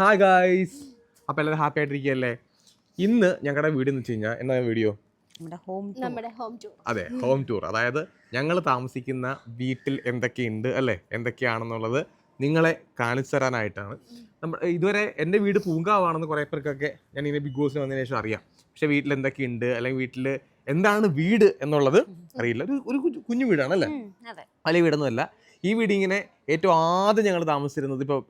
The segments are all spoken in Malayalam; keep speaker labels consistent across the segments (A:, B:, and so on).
A: ഹായ് ഗായ്സ് അപ്പോൾ എല്ലാവരും ഹാപ്പി ആയിട്ടിരിക്കുകയല്ലേ? ഇന്ന് ഞങ്ങളുടെ വീട് എന്ന് വെച്ച് കഴിഞ്ഞാൽ എന്നാ വീഡിയോ
B: നമ്മുടെ ഹോം
C: നമ്മുടെ ഹോം ടൂർ
A: അതെ ഹോം ടൂർ അതായത് ഞങ്ങൾ താമസിക്കുന്ന വീട്ടിൽ എന്തൊക്കെയുണ്ട് അല്ലേ? എന്തൊക്കെയാണെന്നുള്ളത് നിങ്ങളെ കാണിച്ചു തരാനായിട്ടാണ്. നമ്മൾ ഇതുവരെ എന്റെ വീട് പൂങ്കാവാണെന്ന് കുറേ പേർക്കൊക്കെ ഞാൻ ഇങ്ങനെ ബിഗ് ബോസിന് വന്നതിന് ശേഷം അറിയാം. പക്ഷേ വീട്ടിൽ എന്തൊക്കെയുണ്ട്? അല്ലെങ്കിൽ വീട്ടിൽ എന്താണ് വീട് എന്നുള്ളത് അറിയില്ല. ഒരു ഒരു കുഞ്ഞു- കുഞ്ഞു വീടാണ് അല്ലേ?
B: അതെ.
A: വലിയ വീടൊന്നുമല്ല. ഈ വീട് ഇങ്ങനെ ഏറ്റവും ആദ്യം ഞങ്ങൾ താമസിച്ചിരുന്നത് ഇപ്പോൾ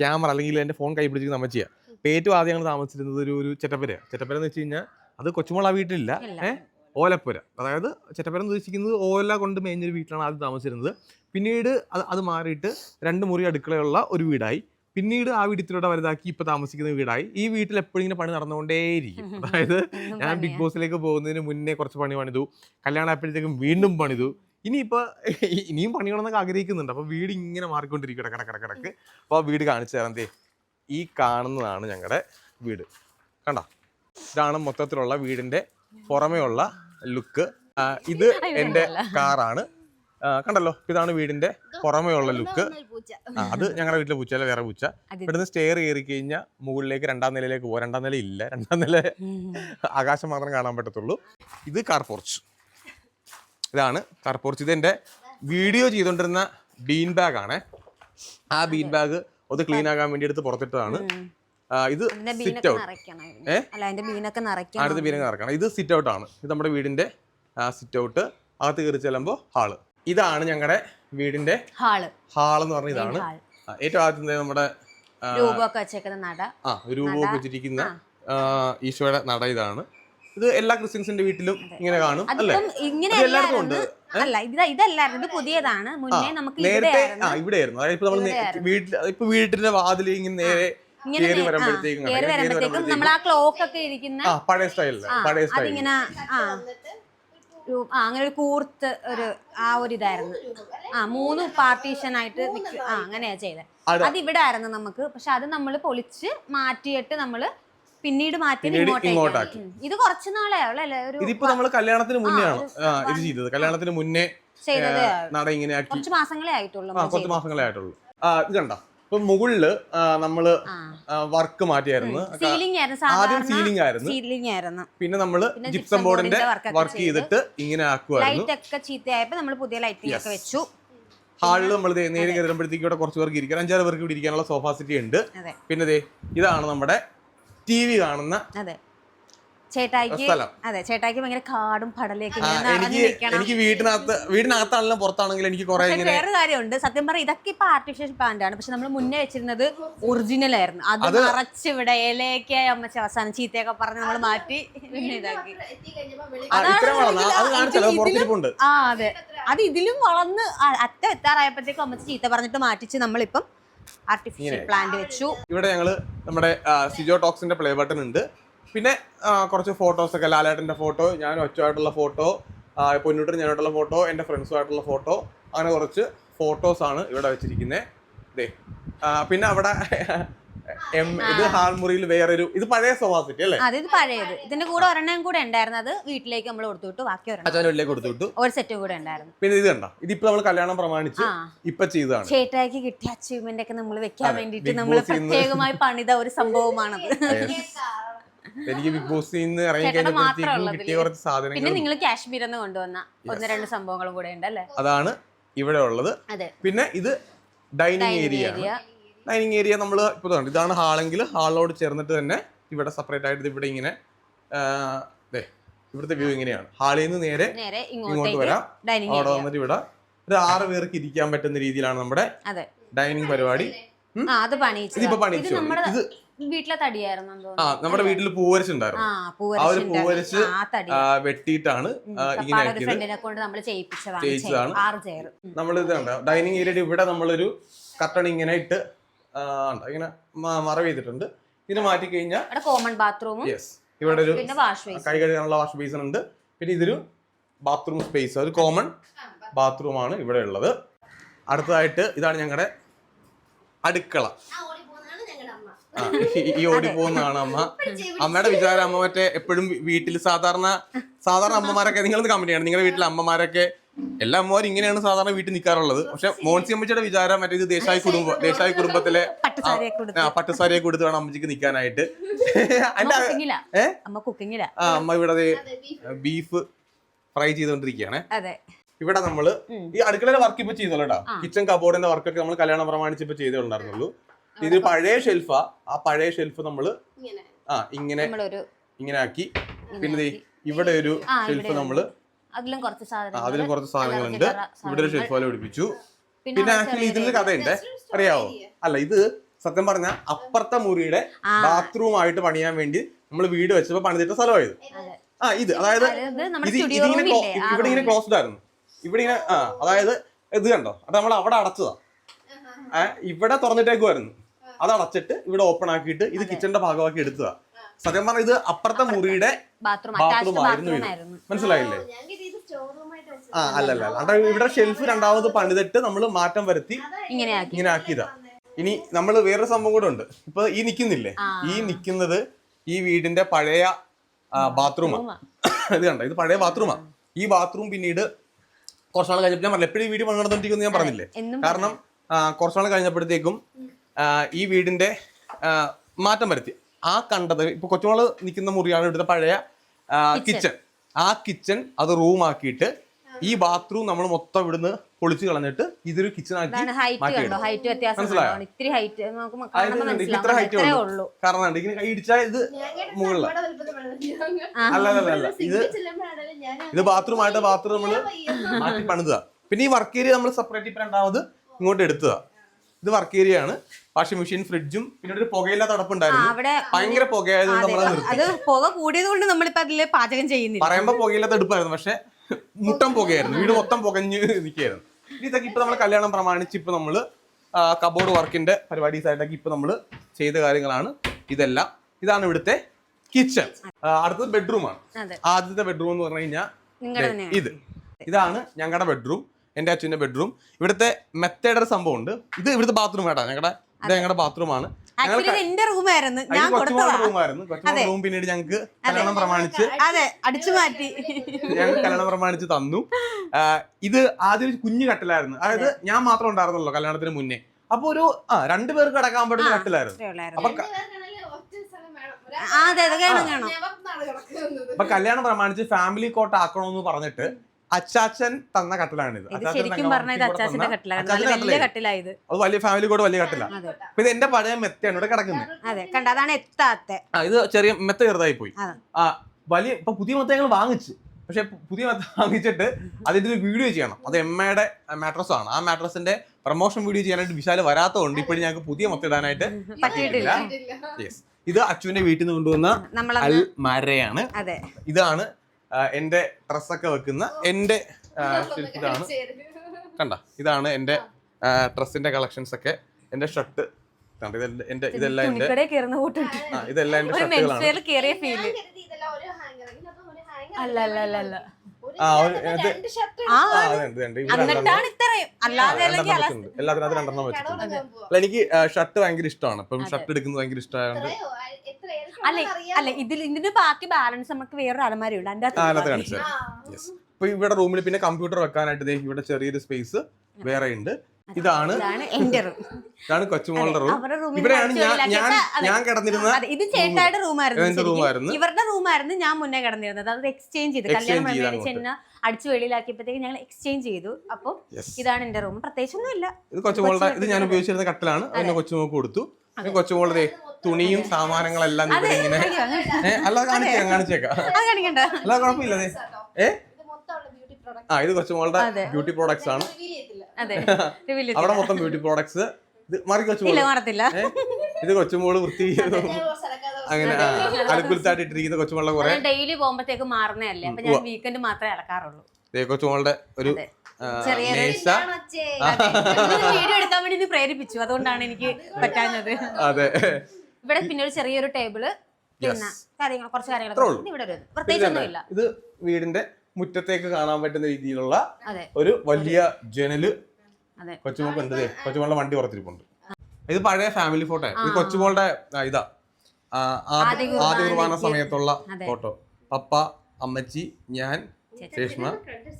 A: ക്യാമറ അല്ലെങ്കിൽ എന്റെ ഫോൺ കൈ പിടിച്ചിരിക്കുന്ന അമ്മച്ചിയാണ് അപ്പോൾ ഏറ്റവും ആദ്യം ഞങ്ങൾ താമസിച്ചിരുന്നത് ഒരു ഒരു ചെറ്റപ്പര ചെറ്റപ്പര എന്ന് വെച്ച് കഴിഞ്ഞാൽ അത് കൊച്ചുമോളാ വീട്ടിലില്ല. ഏഹ് ഓലപ്പുര. അതായത് ചെറ്റപ്പര എന്ന് ഉദ്ദേശിക്കുന്നത് ഓല കൊണ്ട് മേഞ്ഞൊരു വീട്ടിലാണ് ആദ്യം താമസിച്ചിരുന്നത്. പിന്നീട് അത് അത് മാറിയിട്ട് രണ്ട് മുറി അടുക്കളയുള്ള ഒരു വീടായി. പിന്നീട് ആ വീട്ടിലൂടെ വലുതാക്കി ഇപ്പൊ താമസിക്കുന്ന വീടായി. ഈ വീട്ടിൽ എപ്പോഴും ഇങ്ങനെ പണി നടന്നുകൊണ്ടേയിരിക്കും. അതായത് ഞാൻ ബിഗ് ബോസിലേക്ക് പോകുന്നതിന് മുന്നേ കുറച്ച് പണി പണിതു. കല്യാണം ആയപ്പോഴത്തേക്കും വീണ്ടും പണിതു. ഇനിയിപ്പോ ഇനിയും പണിയണമെന്നൊക്കെ ആഗ്രഹിക്കുന്നുണ്ട്. അപ്പോൾ വീട് ഇങ്ങനെ മാറിക്കൊണ്ടിരിക്കും ഇടയ്ക്ക് കിടക്ക്. അപ്പോൾ ആ വീട് കാണിച്ചു തരാം ദേ. ഈ കാണുന്നതാണ് ഞങ്ങളുടെ വീട്. കണ്ട? ഇതാണ് മൊത്തത്തിലുള്ള വീടിന്റെ പുറമെയുള്ള ലുക്ക്. ഇത് എന്റെ കാറാണ്. കണ്ടല്ലോ? ഇതാണ് വീടിന്റെ പുറമെയുള്ള ലുക്ക്. അത് ഞങ്ങളുടെ വീട്ടിലെ പൂച്ച വേറെ പൂച്ച. ഇവിടുന്ന് സ്റ്റെയർ കയറി കഴിഞ്ഞാൽ മുകളിലേക്ക് രണ്ടാം നിലയിലേക്ക് പോകാം രണ്ടാം നില ഇല്ല. രണ്ടാം നില. ആകാശം മാത്രം കാണാൻ പറ്റത്തുള്ളൂ. ഇത് കാർ പോർച്ച് ഇതാണ് കർപ്പൂർച്ച് ഇതെന്റെ വീഡിയോ ചെയ്തുകൊണ്ടിരുന്ന ബീൻ ബാഗ് ആണ് ആ ബീൻ ബാഗ് ഒന്ന് ക്ലീൻ ആകാൻ വേണ്ടി എടുത്ത് പുറത്തിട്ടതാണ് ഇത് സിറ്റ് ഔട്ട് അടുത്ത ബീനൊക്കെ നടക്കണം ഇത് സിറ്റ് ഔട്ട് ആണ്. ഇത് നമ്മുടെ വീടിന്റെ സിറ്റ് ഔട്ട് അകത്ത് കയറി ചെല്ലുമ്പോൾ ഹാൾ. ഇതാണ് ഞങ്ങളുടെ വീടിന്റെ
B: ഹാൾ.
A: ഹാൾ എന്ന് പറഞ്ഞ ഇതാണ്. ഏറ്റവും ആദ്യം നമ്മുടെ
B: രൂപമൊക്കെ വെച്ചേക്കുന്ന നട.
A: ആ രൂപമൊക്കെ വെച്ചിരിക്കുന്ന ഈശോയുടെ നട ഇതാണ്. ഇത് എല്ലാ ക്രിസ്ത്യൻസിന്റെ വീട്ടിലും ഇങ്ങനെ കാണും അല്ലേ? എല്ലാവർക്കും ഉണ്ട്.
B: അല്ല ഇത് ഇതല്ലായിരുന്നു ഇത് പുതിയതാണ്. മുന്നേ നമുക്ക്
A: നേരത്തെ ആ ഇവിടെ ആയിരുന്നു അതായത് ഇപ്പൊ നമ്മൾ വീട്ടിൽ ഇപ്പൊ വീട്ടിന്റെ വാതിൽ ഇങ്ങനെ നേരെ വരുമ്പോഴത്തേക്കും
B: കേറി വരുമ്പോഴത്തേക്കും നമ്മൾ ആ ക്ലോക്ക് ഒക്കെ ഇരിക്കുന്ന
A: പഴയ
B: സ്റ്റൈലിൽ
A: പഴയ സ്റ്റൈൽ
B: അതിങ്ങനെ ആ അങ്ങനെ ഒരു കൂർത്ത് ഒരു ആ ഒരു ഇതായിരുന്നു. ആ മൂന്ന് പാർട്ടീഷൻ ആയിട്ട് ആ അങ്ങനെയാ ചെയ്തത്
A: അത്.
B: ഇവിടെ ആയിരുന്നു നമുക്ക്. പക്ഷെ അത് നമ്മൾ പൊളിച്ച് മാറ്റിയിട്ട് നമ്മൾ പിന്നീട് മാറ്റി
A: പിന്നീട് ഇങ്ങോട്ടാക്കി.
B: ഇത് കുറച്ച് നാളെ ഒരു
A: ഇതിപ്പോ നമ്മൾ കല്യാണത്തിന് മുന്നേ ആണ് ആ, ഇത് ചെയ്തത്. കല്യാണത്തിന് മുന്നേ
B: ചെയ്തതേ
A: നട ഇങ്ങനെ ആക്കി.
B: കുറച്ച് മാസങ്ങളെ ആയിട്ടുള്ളൂ
A: ആ കുറച്ച് മാസങ്ങളേ ആയിട്ടുള്ളൂ. ആ ഇത് കണ്ട? ഇപ്പൊ മുകളിൽ ആ,
B: നമ്മൾ
A: വർക്ക് മാറ്റിയായിരുന്നു.
B: സീലിംഗ് ആയിരുന്നു
A: ആദ്യം
B: സാധാരണ
A: സീലിംഗ് ആയിരുന്നു.
B: സീലിംഗ് ആയിരുന്നു.
A: പിന്നെ നമ്മൾ
B: പിന്നെ
A: ജിപ്സം
B: gypsum
A: ബോർഡിന്റെ
B: work ഒക്കെ
A: വർക്ക് ചെയ്തിട്ട് ഇങ്ങനെ ആക്കുമായിരുന്നു
B: ലൈറ്റ് ഒക്കെ ചീത്തയായപ്പോ നമ്മൾ പുതിയ ലൈറ്റിംഗ് ഒക്കെ വെച്ചു.
A: ഹാളിൽ നമ്മൾ നേരെ കയറുമ്പോഴത്തേക്കും ഇവിടെ കുറച്ച് പേർക്ക് ഇരിക്കാൻ അഞ്ചാറ് പേർക്ക് ഇവിടെ ഇരിക്കാനുള്ള സോഫാ സിറ്റി ഉണ്ട്.
B: അതെ.
A: പിന്നെ ദേ ഇതാണ് നമ്മുടെ ടി വി കാണുന്ന
B: അതെ. ചേട്ടായിക്ക് അതെ ചേട്ടായിക്ക് ഭയങ്കര കാടും പടലൊക്കെ
A: ആ, എനിക്ക് എനിക്ക് വീട്ടിനകത്ത് വീടിനകത്താണെങ്കിലും പുറത്താണെങ്കിലും എനിക്ക് കുറെ
B: വേറെ കാര്യമുണ്ട്. സത്യം പറഞ്ഞ ഇതൊക്കെ ഇപ്പൊ ആർട്ടിഫിഷ്യൽ പ്ലാന്റ് ആണ്. പക്ഷെ നമ്മൾ മുന്നേ വെച്ചിരുന്നത് ഒറിജിനൽ ആയിരുന്നു. അത് നിറച്ച് ഇവിടെ ഇലയൊക്കെ അമ്മച്ച അവസാനം ചീത്തയൊക്കെ പറഞ്ഞ് നമ്മൾ മാറ്റി പിന്നെ ഇതാക്കി.
A: ആ, അത് അത്
B: ഇതിലും വളർന്ന് അറ്റം എത്താറായപ്പോഴത്തേക്കും അമ്മച്ച ചീത്ത പറഞ്ഞിട്ട് മാറ്റിച്ച് നമ്മളിപ്പം ആർട്ടിഫിഷ്യൽ പ്ലാന്റ് വെച്ചു.
A: ഇവിടെ ഞങ്ങൾ നമ്മുടെ സിജോ ടോക്സിന്റെ പ്ലേ ബട്ടൺ ഉണ്ട്. പിന്നെ കുറച്ച് ഫോട്ടോസ് ഒക്കെ ലാലേട്ടന്റെ ഫോട്ടോ ഞാൻ ഒറ്റമായിട്ടുള്ള ഫോട്ടോ പൊന്നൂട്ടൻ ഞാനായിട്ടുള്ള ഫോട്ടോ എന്റെ ഫ്രണ്ട്സുമായിട്ടുള്ള ഫോട്ടോ അങ്ങനെ കുറച്ച് ഫോട്ടോസ് ആണ് ഇവിടെ വെച്ചിരിക്കുന്നത്. പിന്നെ അവിടെ ഇത് ഹാർമുറിയിൽ വേറൊരു ഇത് പഴയ സോഫാസിറ്റി അല്ലേ?
B: അതെ ഇത് പഴയത്. ഇതിന്റെ കൂടെ ഒരെണ്ണം കൂടെ ഉണ്ടായിരുന്നു. അത് വീട്ടിലേക്ക് നമ്മൾ കൊടുത്തു വിട്ടു. ബാക്കി ഒരെണ്ണം
A: അച്ഛന്റെ വീട്ടിലേക്ക്
B: ഒരു സെറ്റും കൂടെ ഉണ്ടായിരുന്നു.
A: പിന്നെ ഇത് കണ്ട? ഇതിപ്പോ നമ്മൾ കല്യാണം പ്രമാണിച്ച്. ഇപ്പൊ ചെയ്തതാണ്.
B: ചേട്ടായിക്ക് കിട്ടിയ അച്ചീവ്മെന്റ് ഒക്കെ നമ്മൾ വെക്കാൻ വേണ്ടിട്ട് നമ്മൾ പ്രത്യേകമായി പണിത ഒരു സംഭവമാണത്.
A: എനിക്ക് ബിഗ് ബോസിൽ നിന്ന് ഇറങ്ങി
B: ചേട്ടന് മാത്രമേ
A: കഴിഞ്ഞപ്പോഴത്തേക്കും കിട്ടിയ കുറച്ച്
B: പിന്നെ നിങ്ങൾ കാശ്മീരിൽ നിന്ന് കൊണ്ടുവന്ന ഒന്ന് രണ്ട് സംഭവങ്ങളും കൂടെ ഉണ്ട് അല്ലേ?
A: അതാണ് ഇവിടെ ഉള്ളത്. പിന്നെ ഇത് ഡൈനിങ് ഏരിയ ഡൈനിങ് ഏരിയ നമ്മൾ ഇപ്പോൾ ഇതാണ് ഇതാണ് ഹാളെങ്കിൽ ഹാളിനോട് ചേർന്നിട്ട് തന്നെ ഇവിടെ സെപ്പറേറ്റ് ആയിട്ട് ഇവിടെ ഇങ്ങനെ അതെ ഇവിടുത്തെ വ്യൂ ഇങ്ങനെയാണ്. ഹാളിൽ നിന്ന് നേരെ ഇങ്ങോട്ട് വരാം.
B: ഡൈനിങ്
A: അവിടെ വന്നിട്ട് ഇവിടെ ഒരു ആറ് പേർക്ക് ഇരിക്കാൻ പറ്റുന്ന രീതിയിലാണ് നമ്മുടെ ഡൈനിങ് പരിപാടി. ഇതിപ്പോ
B: ഇത്
A: പണിയിച്ചു
B: നമ്മുടെ
A: ഇത്
B: വീട്ടിലെ തടിയായിരുന്നു
A: ആ നമ്മുടെ വീട്ടിൽ പൂവരിച്ചുണ്ടായിരുന്നു
B: ആ
A: ഒരു
B: ആ,
A: വെട്ടിയിട്ടാണ് ഇങ്ങനെ ചെയ്യിച്ചതാണ്. നമ്മൾ ഇത് കണ്ടോ? ഡൈനിങ് ഏരിയയുടെ ഇവിടെ നമ്മളൊരു കട്ടൺ ഇങ്ങനെ ഇട്ട്. ഇങ്ങനെ മറവ് ചെയ്തിട്ടുണ്ട്. ഇതിന് മാറ്റി കഴിഞ്ഞാൽ
B: ഇവിടെ കോമൺ ബാത്റൂം
A: യെസ് ഇവിടെ ഒരു
B: പിന്നെ വാഷ് ബേസ്
A: കൈ കഴുകാനുള്ള വാഷ് ബേസിൻ ഉണ്ട്. പിന്നെ ഇതൊരു ബാത്റൂം സ്പേസ് ഒരു കോമൺ ബാത്റൂം ആണ് ഇവിടെ ഉള്ളത്. അടുത്തതായിട്ട് ഇതാണ് ഞങ്ങളുടെ അടുക്കള. ആ, ഈ- ഈ ഓടി പോകുന്നതാണ് അമ്മ. അമ്മയുടെ വിചാരം അമ്മ മറ്റേ എപ്പോഴും വീട്ടിൽ സാധാരണ സാധാരണ അമ്മമാരൊക്കെ നിങ്ങളത് കമ്പനിയാണ് നിങ്ങളുടെ വീട്ടിലെ അമ്മമാരൊക്കെ എല്ലാ അമ്മമാരും ഇങ്ങനെയാണ് സാധാരണ വീട്ടിൽ നിൽക്കാറുള്ളത് പക്ഷെ മോൻസി അമ്മച്ചിയുടെ വിചാരം മറ്റേ ഇത് ദേശായി കുടുംബ ദേശായി കുടുംബത്തിലെ പട്ടുസാരിയെ കൊടുത്ത്. വേണം അമ്മച്ചിക്ക് നിൽക്കാനായിട്ട് ആ അമ്മ ഇവിടെ ബീഫ് ഫ്രൈ ചെയ്തുകൊണ്ടിരിക്കുകയാണ് ഇവിടെ
B: നമ്മൾ.
A: ഈ അടുക്കളയിലെ വർക്ക് ഇപ്പൊ ചെയ്തോളൂ കേട്ടോ കിച്ചൺ കബോർഡിന്റെ വർക്കൊക്കെ നമ്മൾ കല്യാണം പ്രമാണിച്ച് ഇപ്പൊ ചെയ്തോണ്ടായിരുന്നുള്ളൂ ഇത് പഴയ ഷെൽഫാ ആ പഴയ ഷെൽഫ്
C: നമ്മൾ
A: ആ ഇങ്ങനെ ഇങ്ങനെ ആക്കി. പിന്നെ ഇവിടെ ഒരു ഷെൽഫ് നമ്മൾ
B: അതിലും കുറച്ച് സാധനങ്ങൾ
A: അതിലും കുറച്ച് സാധനങ്ങളുണ്ട്. ഇവിടെ ഒരു ഷെൽഫ് പോലെ പിടിപ്പിച്ചു
B: പിന്നെ
A: ആക്ച്വലി ഇതിൽ കഥയുണ്ട്. അറിയാവോ? അല്ല ഇത് സത്യം പറഞ്ഞ അപ്പുറത്തെ മുറിയുടെ. ബാത്റൂം ആയിട്ട് പണിയാൻ വേണ്ടി നമ്മൾ വീട് വെച്ചപ്പോ പണിതിട്ട സ്ഥലമായത്. ആ ഇത്. അതായത് ഇവിടെ ഇങ്ങനെ ക്ലോസ്ഡ് ആയിരുന്നു. ഇവിടെ ഇങ്ങനെ ആ അതായത് ഇത് കണ്ടോ? അത് നമ്മൾ അവിടെ അടച്ചതാ. ഇവിടെ തുറന്നിട്ടേക്കുമായിരുന്നു അത് അടച്ചിട്ട് ഇവിടെ ഓപ്പൺ ആക്കിയിട്ട് ഇത് കിച്ചന്റെ ഭാഗമാക്കി എടുത്തതാ. സത്യം പറഞ്ഞ ഇത് അപ്പുറത്തെ മുറിയുടെ
B: ബാത്റൂം
A: ബാത്റൂം
B: അറ്റാച്ച്ഡ് ബാത്റൂം ആയിരുന്നു.
A: മനസ്സിലായില്ലേ
C: ഞാൻ ഇത് സ്റ്റോർ റൂമായിട്ട് വെച്ചത്
A: ആ അല്ലല്ല അതാ ഇവിടെ ഷെൽഫ് രണ്ടാമത് പണിതിട്ട് നമ്മൾ മാറ്റം വരുത്തി
B: ഇങ്ങനെ ആക്കി.
A: ഇങ്ങനെ ആക്കിയതാ. ഇനി നമ്മൾ വേറൊരു സംഭവം കൂടെ ഉണ്ട്. ഇപ്പൊ ഈ നിക്കുന്നില്ലേ? ഈ നിക്കുന്നത് ഈ വീടിന്റെ പഴയ ബാത്റൂമാണ് ഇത് കണ്ടോ? ഇത് പഴയ ബാത്റൂമാ ഈ ബാത്റൂം പിന്നീട് കുറച്ചു നാൾ കഴിഞ്ഞപ്പോൾ ഞാൻ പറഞ്ഞില്ല എപ്പോഴും ഈ വീട് പണിതുകൊണ്ടിരിക്കുന്നു ഞാൻ പറഞ്ഞില്ലേ? കാരണം കുറച്ചു കുറച്ച് നാൾ കഴിഞ്ഞപ്പോഴത്തേക്കും ഈ വീടിന്റെ മാറ്റം വരുത്തി. ആ കണ്ടത് ഇപ്പൊ കൊച്ചുമോൾ നിൽക്കുന്ന മുറിയാണ് ഇവിടുത്തെ പഴയ കിച്ചൺ ആ കിച്ചൺ അത് റൂം ആക്കിയിട്ട് ഈ ബാത്റൂം നമ്മൾ മൊത്തം ഇവിടുന്ന് പൊളിച്ച് കളഞ്ഞിട്ട് ഇതൊരു കിച്ചൺ ആക്കി ഇത്ര ഹൈറ്റേ ഉള്ളൂ. കാരണം ഇങ്ങനെ കൈ ഇടിച്ചാൽ ഇത് മുകളിലാ.
C: നമ്മുടെ വലുപ്പത്തിൽ പണിതിട്ടുണ്ട്.
B: ആ.
A: അല്ല അല്ല അല്ല ഇത്
C: ഞാൻ
A: ഇത് ബാത്റൂം ആയിട്ട് ബാത്റൂം
C: നമ്മൾ
A: മാറ്റി പണിതാ. പിന്നെ ഈ വർക്ക് ഏരിയ നമ്മൾ സെപ്പറേറ്റ് ഇപ്പൊ രണ്ടാമത് ഇങ്ങോട്ട് എടുത്തതാ. ഇത് വർക്ക് ഏരിയ ആണ്. വാഷിംഗ് മെഷീൻ ഫ്രിഡ്ജും പിന്നെ ഒരു പുകയില്ലാത്ത അടപ്പുണ്ടായിരുന്നു
B: അവിടെ
A: ഭയങ്കര പുകയായതുകൊണ്ട് നമ്മൾ നിർത്തി
B: അത് പുക കൂടിയത് കൊണ്ട് നമ്മളിപ്പോ അതിൽ പാചകം ചെയ്യുന്നില്ല.
A: പറയുമ്പോ പുകയില്ലാത്ത അടുപ്പായിരുന്നു. പക്ഷെ മുട്ടം പുകയായിരുന്നു. വീട് മൊത്തം പുകഞ്ഞ് നിൽക്കുകയായിരുന്നു. ഇതൊക്കെ ഇപ്പൊ നമ്മൾ കല്യാണം പ്രമാണിച്ച് ഇപ്പൊ നമ്മൾ കബോർഡ് വർക്കിന്റെ പരിപാടി ആയിട്ടൊക്കെ ഇപ്പൊ നമ്മൾ ചെയ്ത കാര്യങ്ങളാണ് ഇതെല്ലാം. ഇതാണ് ഇവിടുത്തെ കിച്ചൺ അടുത്തത് ബെഡ്റൂമാണ് ആദ്യത്തെ ബെഡ്റൂം എന്ന് പറഞ്ഞു കഴിഞ്ഞാൽ ഇത്. ഇതാണ് ഞങ്ങളുടെ ബെഡ്റൂം എന്റെ അച്ഛന്റെ ബെഡ്റൂം ഇവിടുത്തെ മെത്തേഡ് സംഭവം ഉണ്ട് ഇത് ഇവിടുത്തെ ബാത്റൂം കേട്ടോ. ഞങ്ങളുടെ ഇത് ഞങ്ങളുടെ ബാത്റൂമാണ്
B: ആക്ച്വലി ഇത് എന്റെ റൂമായിരുന്നു ഞാൻ
A: കൊച്ചുമോളുടെ റൂം പിന്നീട് ഞങ്ങൾക്ക് കല്യാണം പ്രമാണിച്ച്
B: അതെ അടിച്ചു മാറ്റി.
A: ഞങ്ങൾ കല്യാണം പ്രമാണിച്ച് തന്നു. ഇത് ആദ്യം കുഞ്ഞു കട്ടിലായിരുന്നു. അതായത് ഞാൻ മാത്രം ഉണ്ടായിരുന്നല്ലോ കല്യാണത്തിന് മുന്നേ. അപ്പൊ ഒരു ആ രണ്ടുപേർക്ക് കിടക്കാൻ പറ്റുന്ന കട്ടിലായിരുന്നു. അപ്പൊ. അപ്പൊ കല്യാണം പ്രമാണിച്ച് ഫാമിലി കോട്ട് ആക്കണമെന്ന് പറഞ്ഞിട്ട് അച്ചാച്ചൻ തന്ന കട്ടിലാണിത്.
B: കട്ടിലാണ്
A: അത് വലിയ ഫാമിലി കൂടെ വലിയ കട്ടില.
B: അതെ.
A: അപ്പൊ ഇത് എന്റെ പഴയ മെത്തയാണ് ഇവിടെ കിടക്കുന്നത്
B: അതാണ് എത്താത്തെ.
A: ഇത് ചെറിയ മെത്ത ചെറുതായി പോയി. ആ. വലിയ ഇപ്പൊ പുതിയ മെത്ത ഞങ്ങൾ വാങ്ങിച്ചു. പക്ഷെ പുതിയ മെത്ത വാങ്ങിച്ചിട്ട് അതിന്റെ ഒരു വീഡിയോ ചെയ്യണം. അത് എമ്മയുടെ മാട്രസ് ആണ് ആ മാട്രസിന്റെ പ്രൊമോഷൻ വീഡിയോ ചെയ്യാനായിട്ട് വിശാല വരാത്തതുകൊണ്ട് ഇപ്പോഴും ഞങ്ങൾക്ക് പുതിയ മൊത്തം ഇടാനായിട്ട്
B: പറ്റിയിട്ടില്ല.
A: യെസ് ഇത് അച്ചുവിന്റെ വീട്ടിൽ നിന്ന് കൊണ്ടുവന്ന അൽ മരയാണ്. ഇതാണ് ആ, എന്റെ ഡ്രസ്സൊക്കെ വെക്കുന്ന എന്റെ ഇതാണ്. കണ്ട ഇതാണ് എന്റെ ഡ്രസ്സിന്റെ കളക്ഷൻസ് ഒക്കെ. എന്റെ ഷർട്ട് കണ്ട ഇതെല്ലാം ഇതെല്ലാം ആ ഇതെല്ലാം ഷർട്ടുകളാണ്
B: അല്ല അല്ല അല്ല അല്ല.
A: രണ്ടെണ്ണം വെച്ചിട്ടുണ്ട് രണ്ടെണ്ണം വെച്ചിട്ടുണ്ട്. അല്ല എനിക്ക് ഷർട്ട് ഭയങ്കര ഇഷ്ടമാണ്. അപ്പം ഷർട്ട് എടുക്കുന്നത് ഭയങ്കര ഇഷ്ടമായതുകൊണ്ട്
B: അല്ലെ? അല്ലെ ഇതിൽ ഇതിന് ബാക്കി ബാലൻസ് നമുക്ക് വേറൊരു അലമാരയുണ്ട് അതിന്റെ
A: ആ
B: അകത്ത്
A: കാണിച്ചു
C: ആ.
A: യെസ് ഇപ്പൊ ഇവിടെ റൂമിൽ പിന്നെ കമ്പ്യൂട്ടർ വെക്കാനായിട്ട് ദേ ഇവിടെ ചെറിയൊരു സ്പേസ് വേറെ ഉണ്ട്. ഇതാണ്
B: ഇതാണ് എന്റെ റൂം
A: ഇതാണ് കൊച്ചുമോളുടെ റൂം ഇവിടെയാണ് ഞാൻ
B: കിടന്നിരുന്നത്
A: ഞാൻ
B: ഇട്ട- അതെ.
A: ഞാൻ കിടന്നിരുന്ന
B: ഇത് ചേട്ടായുടെ റൂമായിരുന്നു. ഇവരുടെ റൂമായിരുന്നു ഞാൻ മുന്നേ കിടന്നിരുന്നത്. അത് എക്സ്ചേഞ്ച് ചെയ്ത്. കല്യാണം ചെന്ന അടിച്ചു വെളിയിലാക്കിയപ്പോഴത്തേക്ക് ഞങ്ങൾ എക്സ്ചേഞ്ച് ചെയ്തു. അപ്പൊ ഇതാണ് എന്റെ റൂം പ്രത്യേകിച്ചൊന്നും ഇല്ല
A: ഇത് കൊച്ചുമോളുടെ ഇത് ഞാൻ ഉപയോഗിച്ചിരുന്ന കട്ടിലാണ്. അതിനെ കൊച്ചുമോൾക്ക് കൊടുത്തു. പിന്നെ കൊച്ചുമോളുടെ തുണിയും സാമാനങ്ങളെല്ലാം ഇവിടെ ഇങ്ങനെ അല്ല കാണിച്ചേക്കാം. കാണിച്ചേക്കാം അല്ല കുഴപ്പമില്ല ദേ. ഏ. ആ ഇത് കൊച്ചുമോളുടെ ബ്യൂട്ടി പ്രോഡക്ട്സ് ആണ്. അവിടെ മൊത്തം ബ്യൂട്ടി പ്രോഡക്ട്സ് ഇത് മാറി കൊച്ചുമോൾ. ഇത് കൊച്ചുമോൾ വൃത്തി അങ്ങനെ അലക്കുലത്തായിട്ട് ഇട്ടിരിക്കുന്ന കൊച്ചുമോളുടെ കുറെ
B: ഞാൻ ഡെയിലി പോകുമ്പോഴത്തേക്ക് മാറുന്നതല്ലേ? അപ്പൊ ഞാൻ വീക്കെൻഡ് മാത്രമേ അടക്കാറുള്ളൂ
A: ദേ കൊച്ചുമോളുടെ ഒരു
B: എടുക്കാൻ വേണ്ടി ഇത് പ്രേരിപ്പിച്ചു. അതുകൊണ്ടാണ് എനിക്ക് പറ്റാഞ്ഞത്.
A: അതെ.
B: ഇവിടെ പിന്നെ ഒരു ചെറിയൊരു ടേബിൾ. പിന്നെ കാര്യങ്ങൾ കുറച്ച് കാര്യങ്ങൾ. ഇവിടെ ഒരു പ്രത്യേകിച്ച്
A: ഇത് വീടിന്റെ മുറ്റത്തേക്ക് കാണാൻ പറ്റുന്ന രീതിയിലുള്ള ഒരു വലിയ ജനൽ.
B: അതെ.
A: കൊച്ചുമോൾക്ക് ഉണ്ട് ദേ, കൊച്ചുമോളുടെ വണ്ടി പുറത്തിരിപ്പുണ്ട്. ഇത് പഴയ ഫാമിലി ഫോട്ടോ ഇത് കൊച്ചുമോളുടെ ഇതാ. ആ, ആദ്യ കുർബാന സമയത്തുള്ള ഫോട്ടോ പപ്പ അമ്മച്ചി ഞാൻ രേഷ്മ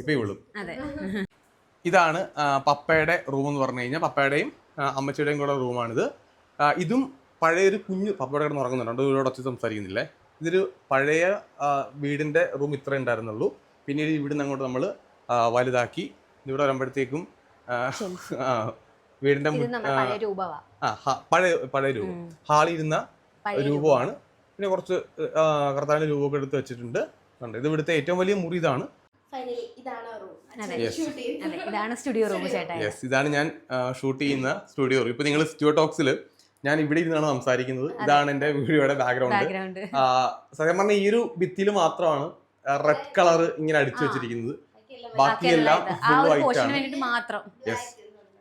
A: ഇപ്പൊ ഇവളും.
B: അതെ.
A: ഇതാണ് പപ്പയുടെ റൂം എന്ന് പറഞ്ഞു കഴിഞ്ഞാൽ പപ്പയുടെയും അമ്മച്ചിയുടെയും കൂടെ റൂമാണിത് ആ, ഇതും പഴയൊരു കുഞ്ഞു പപ്പയുടെ കിടന്ന് ഉറങ്ങുന്നുണ്ട്. ഇവരോട് ഒച്ച സംസാരിക്കുന്നില്ലേ? ഇതൊരു പഴയ വീടിന്റെ വീടിന്റെ റൂം ഇത്ര ഉണ്ടായിരുന്നുള്ളൂ. പിന്നീട് ഇവിടുന്ന് അങ്ങോട്ട് നമ്മൾ വലുതാക്കി. ഇവിടെ വരുമ്പോഴത്തേക്കും വീടിന്റെ
B: വീടിന്റെ പഴയ രൂപവാ.
A: ആ പഴയ പഴയ രൂപം. ഹാളിൽ ഇരുന്ന രൂപമാണ്. പിന്നെ കുറച്ച് കർത്താവിന്റെ കർത്താവിന്റെ രൂപമൊക്കെ എടുത്ത് വെച്ചിട്ടുണ്ട്. കണ്ടോ ഇത് ഇവിടുത്തെ ഏറ്റവും വലിയ മുറി ഇതാണ്.
C: ഫൈനലി ഇതാണ്
B: ഇതാണ് സ്റ്റുഡിയോ റൂം ചേട്ടാ.
A: യെസ് ഇതാണ് ഞാൻ ഷൂട്ട് ചെയ്യുന്ന സ്റ്റുഡിയോ റൂം ഇപ്പൊ നിങ്ങൾ സ്റ്റുഡിയോ ടോക്സിൽ ഞാൻ ഇവിടെ ഇരുന്നാണ് സംസാരിക്കുന്നത്. ഇതാണ് എന്റെ വീഡിയോയുടെ ബാക്ക്ഗ്രൗണ്ട് സത്യം പറഞ്ഞ ഈ ഒരു ഭിത്തിയിൽ മാത്രമാണ് റെഡ് കളർ ഇങ്ങനെ അടിച്ചു വെച്ചിരിക്കുന്നത്. ബാക്കിയെല്ലാം ഫുൾ വൈറ്റ് ആണ്. യെസ്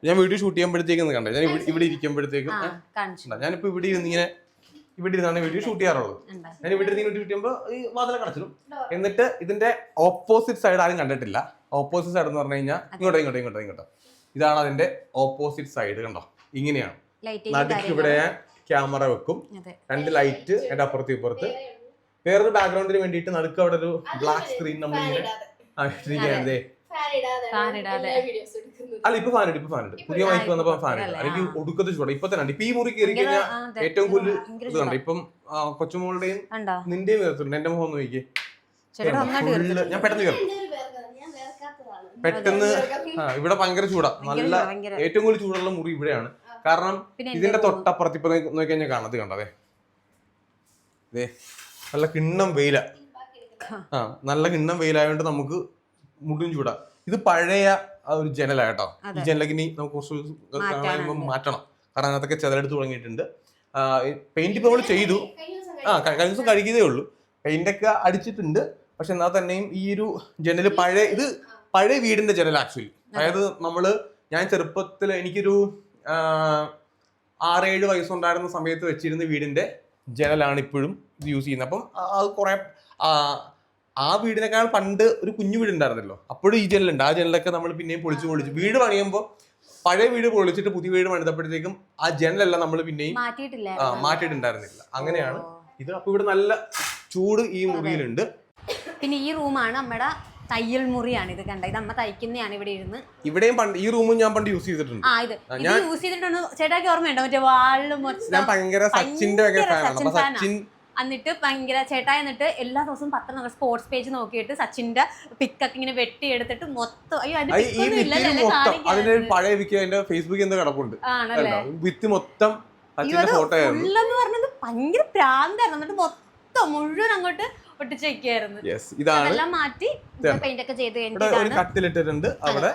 A: ഞാൻ വീഡിയോ ഷൂട്ട് ചെയ്യുമ്പോഴത്തേക്കും കണ്ടേ. ഞാൻ ഇവിടെ- ഇരിക്കുമ്പോഴത്തേക്കും. ഞാനിപ്പോ ഇവിടെ ഇരുന്ന് ഇങ്ങനെ ഇവിടെ ഇരുന്നാണ് വീഡിയോ ഷൂട്ട് ചെയ്യാറുള്ളത്. ഞാൻ ഇവിടെ ഇരുന്ന് ഷൂട്ട് ചെയ്യുമ്പോൾ ഈ വാതിലൊക്കെ അടച്ചിടും. എന്നിട്ട് ഇതിന്റെ ഓപ്പോസിറ്റ് സൈഡ് ആരും കണ്ടിട്ടില്ല. ഓപ്പോസിറ്റ് സൈഡ് എന്ന് പറഞ്ഞു കഴിഞ്ഞാൽ ഇങ്ങോട്ടോ ഇങ്ങോട്ടോ ഇങ്ങോട്ടോ ഇങ്ങോട്ടോ. ഇതാണ് അതിന്റെ ഓപ്പോസിറ്റ് സൈഡ് കണ്ടോ? ഇങ്ങനെയാണ്.
B: ലൈറ്റ്
A: നടുക്ക് ഇവിടെ ഞാൻ ക്യാമറ വെക്കും രണ്ട് ലൈറ്റ് എന്റെ അപ്പുറത്ത് ഇപ്പുറത്ത്. വേറൊരു ബാക്ക്ഗ്രൗണ്ടിന് വേണ്ടിയിട്ട് നടുക്ക് അവിടെ ഒരു ബ്ലാക്ക് സ്ക്രീൻ നമ്മൾ ഇങ്ങനെ ആ, ദേ.
C: ഫാൻ ഇടാതെ.
B: ഫാൻ ഇടാതെ.
C: വീഡിയോസ് എടുക്കുന്നത്.
A: അല്ല ഇപ്പൊ ഫാൻ ഇപ്പൊ ഫാൻ പുതിയ മൈക്ക് വന്നപ്പോ ഫാൻ അല്ലെങ്കിൽ ഒടുക്കത്തെ ചൂടാ. ഇപ്പൊ തന്നെ. ഇപ്പൊ ഈ മുറി കയറി കഴിഞ്ഞാൽ ഏറ്റവും കൂടുതൽ ഇത് കണ്ടോ ഇപ്പം കൊച്ചുമോളുടെയും നിന്റെയും കയറുന്നുണ്ട് എന്റെ മുഖം
B: നോക്കി
A: ഞാൻ പെട്ടെന്ന് കയറും
C: എന്റെ ഒരു വേർക്കാണ് ഞാൻ വേർക്കാത്തതാണ്
A: പെട്ടെന്ന് ആ, ഇവിടെ ഭയങ്കര ചൂടാ. നല്ല ഏറ്റവും കൂടുതൽ ചൂടുള്ള മുറി ഇവിടെയാണ്. കാരണം ഇതിന്റെ തൊട്ടപ്പുറത്ത് ഇപ്പൊ നോക്കി കഴിഞ്ഞാൽ കാണത് കണ്ടതേ ദേ. നല്ല കിണ്ണം വെയില. ആ നല്ല കിണ്ണം വെയിലായതുകൊണ്ട് നമുക്ക് മുടിയും ചൂടാ. ഇത് പഴയ ആ ഒരു ജനലാട്ടോ ഈ ജനലക്ക് ഇനി നമുക്ക് കുറച്ച് മാറ്റണം കാരണം അതിനകത്തൊക്കെ ചെതലെടുത്ത് തുടങ്ങിയിട്ടുണ്ട്. പെയിന്റ് ഇപ്പൊ നമ്മൾ ചെയ്തു. ആ കഴിഞ്ഞ ദിവസം കഴുകിയതേ ഉള്ളൂ. പെയിന്റ് ഒക്കെ അടിച്ചിട്ടുണ്ട്. പക്ഷെ എന്നാൽ തന്നെയും ഈ ഒരു ജനൽ പഴയ ഇത് പഴയ വീടിന്റെ ജനൽ ആക്ച്വലി. അതായത് നമ്മൾ ഞാൻ ചെറുപ്പത്തിൽ എനിക്കൊരു ആറേഴ് വയസ്സുണ്ടായിരുന്ന സമയത്ത് വെച്ചിരുന്ന വീടിന്റെ ജനലാണ് ഇപ്പോഴും ഇത് യൂസ് ചെയ്യുന്നത്. അപ്പം ആ- അത് കുറെ ആ, വീടിനേക്കാൾ പണ്ട് ഒരു കുഞ്ഞു വീട് ഉണ്ടായിരുന്നല്ലോ അപ്പോഴും ഈ ജനലുണ്ട്. ആ ജനലൊക്കെ നമ്മൾ പിന്നെയും പൊളിച്ചു പൊളിച്ചു വീട് പണിയുമ്പോൾ പഴയ വീട് പൊളിച്ചിട്ട് പുതിയ വീട് പണിതപ്പോഴത്തേക്കും ആ ജനലല്ല നമ്മൾ പിന്നെയും മാറ്റിയിട്ടുണ്ടായിരുന്നില്ല. അങ്ങനെയാണ്. ഇത് അപ്പൊ ഇവിടെ നല്ല ചൂട് ഈ മുറിയിലുണ്ട്.
B: പിന്നെ ഈ റൂമാണ് നമ്മുടെ തയ്യൽ മുറിയാണ് ഇത് കണ്ട ഇത് അമ്മ തയ്ക്കുന്നതാണ് ഇവിടെ ഇരുന്ന്.
A: ഇവിടെയും പണ്ട് ഈ റൂമും ഞാൻ പണ്ട് യൂസ് ചെയ്തിട്ടുണ്ട്.
B: ആ ഇത്. ഞാൻ യൂസ് ചെയ്തിട്ടുണ്ട്? ചേട്ടാക്ക് ഓർമ്മയുണ്ടോ? മറ്റേ വാളിലും
A: ഞാൻ ഭയങ്കര സച്ചിന്റെ
B: സച്ചിൻ.
A: സച്ചിൻ
B: എന്നിട്ട് ഭയങ്കര ചേട്ടായി എന്നിട്ട് എല്ലാ ദിവസവും പത്രം സ്പോർട്സ് പേജ് നോക്കിയിട്ട് സച്ചിന്റെ പിക്കൊക്കെ ഇങ്ങനെ വെട്ടി എടുത്തിട്ട് മൊത്തം അയ്യോ അതിന്റെ
A: പഴയ വിക്കി അതിന്റെ ഫേസ്ബുക്കിൽ എന്തോ കിടപ്പുണ്ട്.
B: ആണല്ലേ?
A: വിത്ത് മൊത്തം സച്ചിന്റെ ഫോട്ടോ
B: പറഞ്ഞത് ഭയങ്കര പ്രാന്തായിരുന്നു. എന്നിട്ട് മൊത്തം മുഴുവൻ അങ്ങോട്ട് ഒട്ടിച്ച് വെക്കായിരുന്നു
A: യെസ് ഇതാണ്.
B: മാറ്റി പെയിന്റ് ഒക്കെ ചെയ്ത്
A: ഒരു കട്ടിലിട്ടിട്ടുണ്ട്. അവിടെ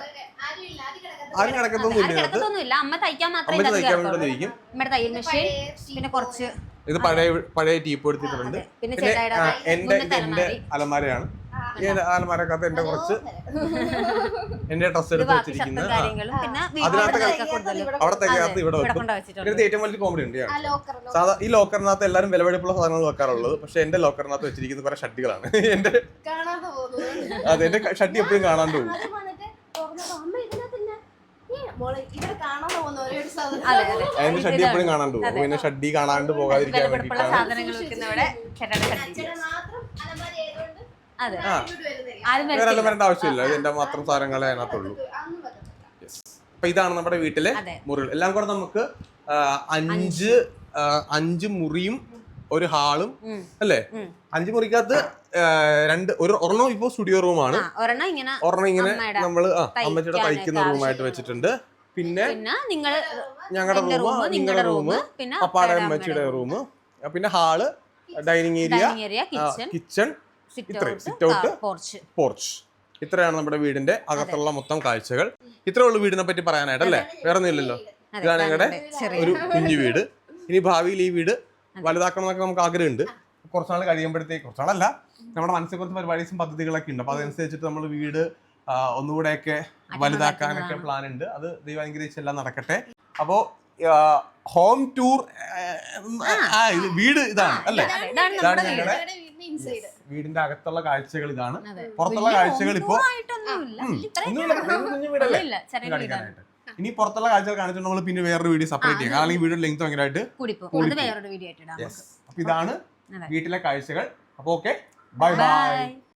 C: ആരും
B: കിടക്കത്തൊന്നുമില്ല അമ്മ തയ്ക്കാൻ മാത്രമേ.
A: ഇരിക്കും.
B: നമ്മുടെ തയ്യൽ മെഷീൻ പിന്നെ കുറച്ച്
A: ഇത് പഴയ പഴയ ടീപ്പ് എടുത്തിട്ടുണ്ട്.
B: പിന്നെ
A: എന്റെ എന്റെ അലമാരയാണ്. ഈ അലമാരക്കകത്ത് എന്റെ കുറച്ച് എന്റെ ഡ്രസ് എടുത്ത് വെച്ചിരിക്കുന്ന അതിനകത്ത് അവിടെ ഇവിടെ
B: ഇവിടെ
A: വെക്കും. ഇതിനകത്ത് ഏറ്റവും വലിയ കോമഡി ഉണ്ട് സാധാ ഈ ലോക്കറിനകത്ത് എല്ലാവരും വിലപിടിപ്പുള്ള സാധനങ്ങൾ വെക്കാറുള്ളത്. പക്ഷെ എന്റെ ലോക്കറിനകത്ത് വെച്ചിരിക്കുന്ന കുറെ ഷട്ടികളാണ് എന്റെ അതെ എന്റെ ഷട്ടി എപ്പോഴും കാണാൻ പോകും. അതിന്റെ ഷഡ്ഡി എപ്പോഴും കാണാണ്ട് പോകും. പിന്നെ ഷട്ടി കാണാണ്ട് പോകാതിരിക്കാൻ
B: വേണ്ടി
A: വേണ്ടിയിട്ടാണ്
B: സാധനങ്ങൾ വെക്കുന്ന ഇവിടെ ചേട്ടായുടെ ഷട്ടി
C: അച്ഛനെ മാത്രം അലമാരി ആയതുകൊണ്ട്
B: അതെ.
C: വരുന്നില്ല
B: ആരും
A: വേറെ വരേണ്ട ആവശ്യമില്ല. ഇത് എന്റെ മാത്രം സാധനങ്ങളെ അതിനകത്തുള്ളൂ.
C: യെസ്
A: അപ്പൊ ഇതാണ് നമ്മുടെ വീട്ടിലെ മുറികൾ. എല്ലാം കൂടെ നമുക്ക് അഞ്ച് അഞ്ച്. മുറിയും ഒരു ഹാളും. അല്ലേ? അഞ്ച് മുറിക്കകത്ത് രണ്ട് ഒരു ഒരെണ്ണം ഇപ്പോ സ്റ്റുഡിയോ റൂമാണ്.
B: ഒരെണ്ണം ഇങ്ങനെ നമ്മൾ
A: അമ്മച്ചിയുടെ തയ്ക്കുന്ന റൂമായിട്ട് വെച്ചിട്ടുണ്ട്. പിന്നെ
B: നിങ്ങൾ
A: ഞങ്ങളുടെ
B: റൂമ്
A: റൂം നിങ്ങളുടെ
B: റൂമ് റൂം പിന്നെ
A: പപ്പാടെ അമ്മച്ചിയുടെ റൂം പിന്നെ hall dining area
B: kitchen
A: kitchen
B: sit out porch.
A: Porch. ഇത്രയാണ് നമ്മുടെ വീടിന്റെ അകത്തുള്ള മൊത്തം കാഴ്ചകൾ. ഇത്രേ ഉള്ളൂ വീടിനെ പറ്റി പറയാനായിട്ട് അല്ലേ? വേറെ ഒന്നുമില്ലല്ലോ ഇതാണ് ഞങ്ങളുടെ ഒരു കുഞ്ഞു വീട്. ഇനി ഭാവിയിൽ ഈ വീട് വലുതാക്കണം എന്നൊക്കെ നമുക്ക് ആഗ്രഹമുണ്ട്. കുറച്ചാൾ കഴിയുമ്പോഴത്തേക്ക് കുറച്ചാളല്ല നമ്മുടെ മനസ്സിൽ കുറച്ച് പരിപാടീസും പദ്ധതികളൊക്കെ ഉണ്ട്. അപ്പൊ അതനുസരിച്ചിട്ട് നമ്മൾ വീട് ഒന്നുകൂടെയൊക്കെ വലുതാക്കാനൊക്കെ പ്ലാൻ ഉണ്ട്. അത് ദൈവം അനുഗ്രഹിച്ച് എല്ലാം നടക്കട്ടെ അപ്പോ ഹോം ടൂർ വീട് ഇതാണ് അല്ലേ?
B: ഇതാണ്
A: ഞങ്ങളുടെ
C: വീടിന്റെ
A: അകത്തുള്ള കാഴ്ചകൾ ഇതാണ്. പുറത്തുള്ള കാഴ്ചകൾ ഇപ്പോ. കാണിക്കാനായിട്ട്. ഇനി പുറത്തുള്ള കാഴ്ചകൾ കാണിച്ചിട്ട് നമ്മൾ പിന്നെ വേറൊരു വീഡിയോ സെപ്പറേറ്റ് ചെയ്യാം. അല്ലെങ്കിൽ ഈ വീഡിയോ ലെങ്ത് ഭയങ്കരമായിട്ട് അപ്പൊ ഇതാണ് വീട്ടിലെ കാഴ്ചകൾ. അപ്പൊ ഓക്കെ ബൈ
B: ബൈ